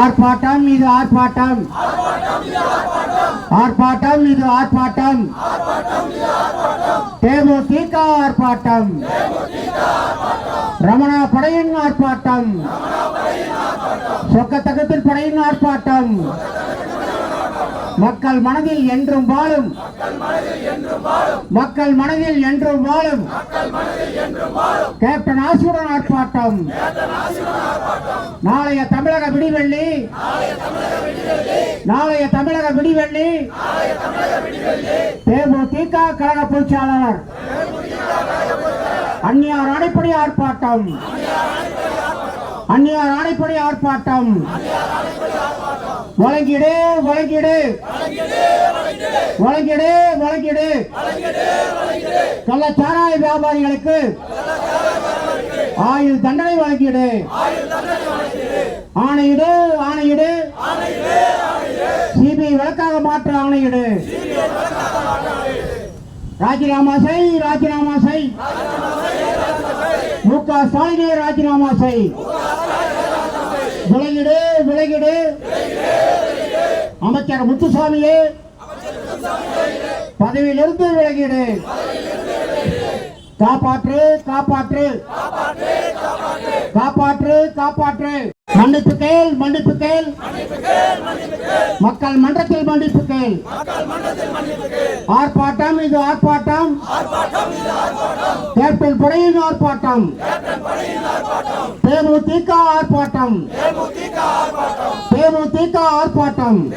ஆர்ப்பாட்டம் இது ஆர்ப்பாட்டம். ஆர்ப்பாட்டம் இது ஆர்ப்பாட்டம். தேமுதிக ஆர்ப்பாட்டம். ரமணா படையின் ஆர்ப்பாட்டம். சொக்கத்தகத்தில் படையின் ஆர்ப்பாட்டம். மக்கள் மனதில் என்றும் வாழும். மக்கள் மனதில் என்றும் வாழும். கேப்டன் ஆசுடன் ஆர்ப்பாட்டம். நாளைய தமிழக விடிவெள்ளி. நாளைய தமிழக விடிவெள்ளி. தேமுதிக கழக பொதுச்செயலாளர். அந்நியார் அணைப்படி ஆர்ப்பாட்டம். அந்நியார் ஆணைப்படி ஆர்ப்பாட்டம். வழங்கிடு வழங்கிடு. வழங்கிடு வழங்கிடு. கள்ளச்சாராய வியாபாரிகளுக்கு ஆயுள் தண்டனை வழங்கிடு. ஆணையிடு ஆணையிடு. சிபிஐ வழக்காக மாற்ற ஆணையிடு. ராஜினாமா செய் ராஜினாமா செய். மு க ஸ்டாலினே ராஜினாமா செய். விலகிடு விலகிடு. அமைச்சர் முத்துசாமியே. பதவியிலிருந்து விலகிடு. காப்பாற்று காப்பாற்று. காப்பாற்று காப்பாற்று. மன்னிப்பு கேள் மன்னிப்பு கேள். மக்கள் மன்றத்தில் மன்னிப்பு கேள். ஆர்ப்பாட்டம் இது ஆர்ப்பாட்டம். கேப்டன் படையின் ஆர்ப்பாட்டம். தேமுதிக ஆர்ப்பாட்டம். தேமுதிக ஆர்ப்பாட்டம்.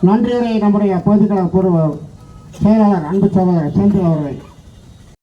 நன்றியுரை நம்முடைய பொதுக்கழக பொருள் செயலாளர் அன்பு சகோதரர் செந்தில் அவர்கள்.